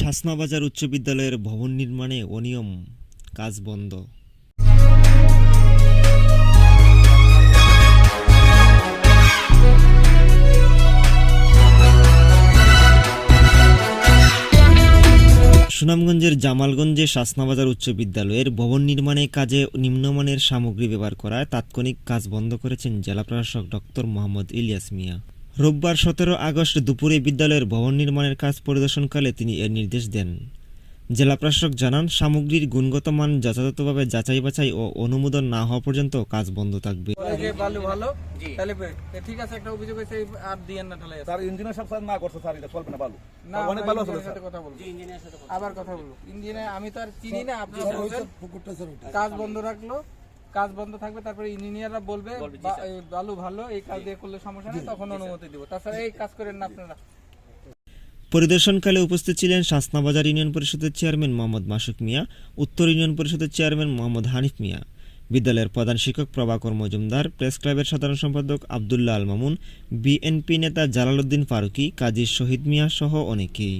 শাসনাবাজার উচ্চ বিদ্যালয়ের ভবন নির্মাণে অনিয়ম, কাজ বন্ধ। সুনামগঞ্জের জামালগঞ্জে শাসনাবাজার উচ্চ বিদ্যালয়ের ভবন নির্মাণে কাজে নিম্নমানের সামগ্রী ব্যবহার করায় তাৎক্ষণিক কাজ বন্ধ করেছেন জেলা প্রশাসক ডক্টর মোহাম্মদ ইলিয়াস মিয়া। রোববার সতেরো আগস্ট দুপুরে বিদ্যালয়ের ভবন নির্মাণের কাজ পরিদর্শনকালে তিনি এর নির্দেশ দেন। জেলা প্রশাসক জানান সামগ্রীর গুণগত মান যথাযথভাবে যাচাই বাছাই ও অনুমোদন না হওয়া পর্যন্ত কাজ বন্ধ থাকবে। বলে ভালো তাহলে ঠিক আছে একটা অভিযোগ হয়েছে আর দিয়েন না তাহলে স্যার ইঞ্জিনিয়ার সাহেব স্যার না করছে স্যার এটা চলবে না ভালো না অনেক ভালো আসলে সাথে কথা বলব। আবার কথা বলব। ইঞ্জিনিয়ার আমি তো আর চিনি না আপনি কাজ বন্ধ রাখল কাজ বন্ধ থাকবে তারপরে ইঞ্জিনিয়াররা বলবে বালু ভালো এই কাজ দিয়ে করলে সমস্যা নেই তখন অনুমতি দিব। তাছাড়া এই কাজ করেন না আপনারা। পরিদর্শনকালে উপস্থিত ছিলেন শাসনাবাজার ইউনিয়ন পরিষদের চেয়ারম্যান মোহাম্মদ মাসুক মিয়া উত্তর ইউনিয়ন পরিষদের চেয়ারম্যান মোহাম্মদ হানিফ মিয়া বিদ্যালয়ের প্রধান শিক্ষক প্রভাকর মজুমদার প্রেস ক্লাবের সাধারণ সম্পাদক আবদুল্লাহ আল মামুন বিএনপি নেতা জালালউদ্দিন ফারুকী কাজী শহীদ মিয়া সহ অনেকেই।